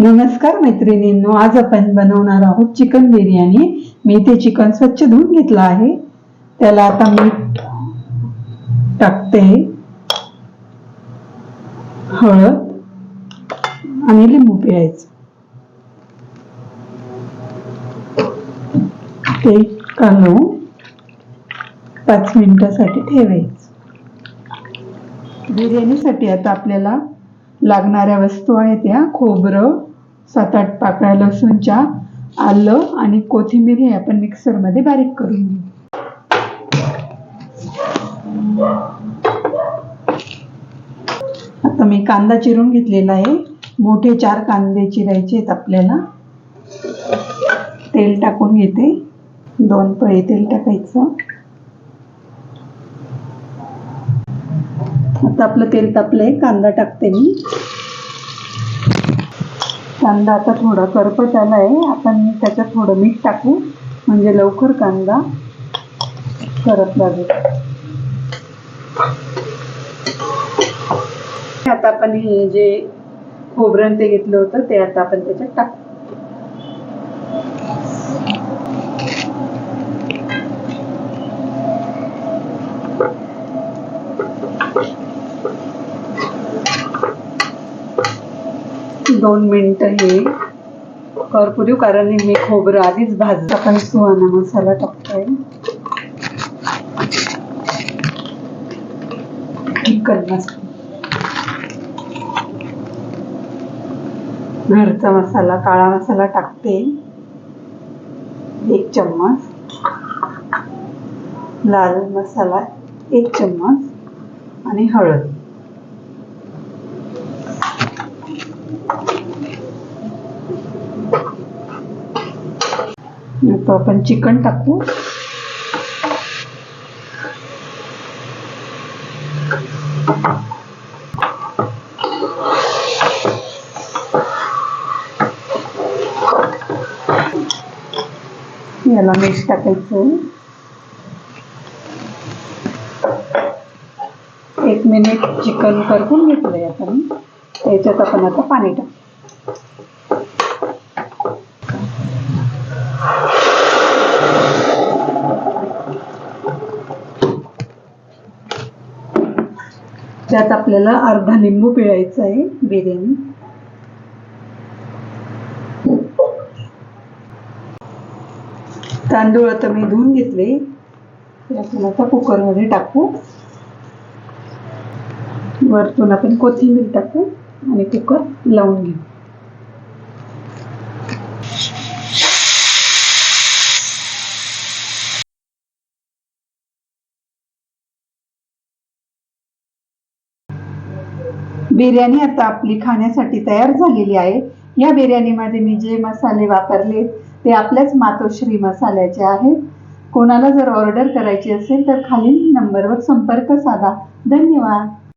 नमस्कार मैत्रिणींनो आज आपण बनवणार आहोत चिकन बिर्याणी. मी ते चिकन स्वच्छ धुवून घेतलं आहे. त्याला आता मीठ टाकते. हळद आणि लिंबू पिळायचं. ते कालवून पाच मिनिटासाठी ठेवायचं. बिर्याणीसाठी आता आपल्याला लागणाऱ्या वस्तू आहेत या खोबरं सात आठ पाकळ्या लसूणच्या आलं आणि कोथिंबीर हे आपण मिक्सरमध्ये बारीक करून घेऊ. आता मी कांदा चिरून घेतलेला आहे. मोठे चार कांदे चिरायचे आहेत आपल्याला. तेल टाकून घेते. दोन पळी तेल टाकायचं. आता आपलं तेल तापलंय. कांदा टाकते मी. कांदा आता थोडा करपत आहे आपण त्याच्यात थोडं मीठ टाकू. म्हणजे लवकर कांदा करत लागेल आता आपण हे जे खोबरं ते घेतलं होतं ते आता आपण त्याच्यात टाकू. दोन मिनटं हे करपुरीव कारण मी खोबरं आधीच भाजलं. आपण सुहाना मसाला टाकतोय. चिकन मसाला घरचा मसाला काळा मसाला टाकते. एक चम्मच. लाल मसाला एक चम्मच. आणि हळद. आता आपण चिकन टाकू. याला मीठ टाकायचं. एक मिनिट चिकन करपून घेतलंय आपण. त्याच्यात आपण आता पाणी टाकू. त्यात आपल्याला अर्धा लिंबू पिळायचा आहे बिर्याणी. तांदूळ आता मी धुवून घेतले. यातून आता कुकरमध्ये टाकू. वरतून आपण कोथिंबीर टाकू आणि कुकर लावून घेऊ. बिर्याणी आता आपली खाण्यासाठी तयार झालेली आहे. या बिर्याणीमध्ये मी जे मसाले वापरले ते आपल्याच मातोश्री मसाल्याचे आहेत. कोणाला जर ऑर्डर करायची असेल तर खालील नंबरवर संपर्क साधा. धन्यवाद.